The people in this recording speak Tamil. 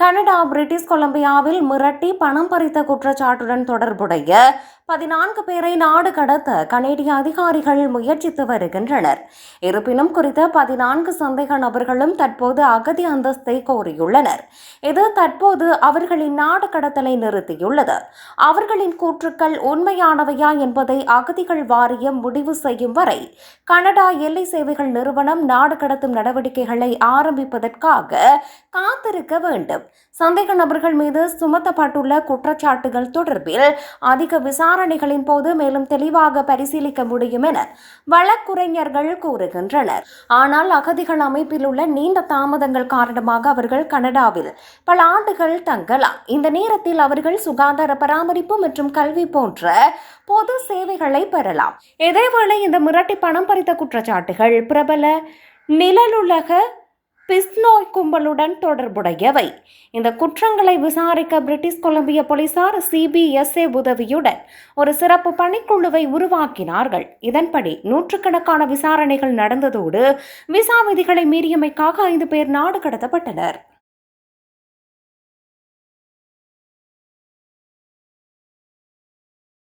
கனடா பிரிட்டிஷ் கொலம்பியாவில் மிரட்டி பணம் பறித்த குற்றச்சாட்டுடன் தொடர்புடைய பதினான்கு பேரை நாடு கடத்த கனேடிய அதிகாரிகள் முயற்சித்து வருகின்றனர். இருப்பினும் குறித்த பதினான்கு சந்தேக நபர்களும் தற்போது அகதி அந்தஸ்தை கோரியுள்ளனர். இது தற்போது அவர்களின் நாடு கடத்தலை நிறுத்தியுள்ளது. அவர்களின் கூற்றுக்கள் உண்மையானவையா என்பதை அகதிகள் வாரியம் முடிவு செய்யும் வரை கனடா எல்லை சேவைகள் நிறுவனம் நாடு கடத்தும் நடவடிக்கைகளை ஆரம்பிப்பதற்காக காத்திருக்க வேண்டும். சந்தேக நபர்கள் மீது சுமத்தப்பட்டுள்ள குற்றச்சாட்டுகள் தொடர்பில் அதிக விசாரணை விசாரணைகளின் போது மேலும் தெளிவாக பரிசீலிக்க முடியும் என வழக்குரைஞர்கள் கூறுகின்றனர். ஆனால் அகதிகள் அமைப்பில் உள்ள நீண்ட தாமதங்கள் காரணமாக அவர்கள் கனடாவில் பல ஆண்டுகள் தங்கலாம். இந்த நேரத்தில் அவர்கள் சுகாதார பராமரிப்பு மற்றும் கல்வி போன்ற பொது சேவைகளை பெறலாம். இதேவேளை இந்த மிரட்டி பணம் பறித்த குற்றச்சாட்டுகள் பிரபல நிழலுலக பிஸ்னோய் கும்பலுடன் தொடர்புடையவை. இந்த குற்றங்களை விசாரிக்க பிரிட்டிஷ் கொலம்பிய போலீசார் சிபிஎஸ்ஏ உதவியுடன் ஒரு சிறப்பு பணிக்குழுவை உருவாக்கினார்கள். இதன்படி நூற்றுக்கணக்கான விசாரணைகள் நடந்ததோடு விசா விதிகளை மீறியமைக்காக ஐந்து பேர் நாடு கடத்தப்பட்டனர்.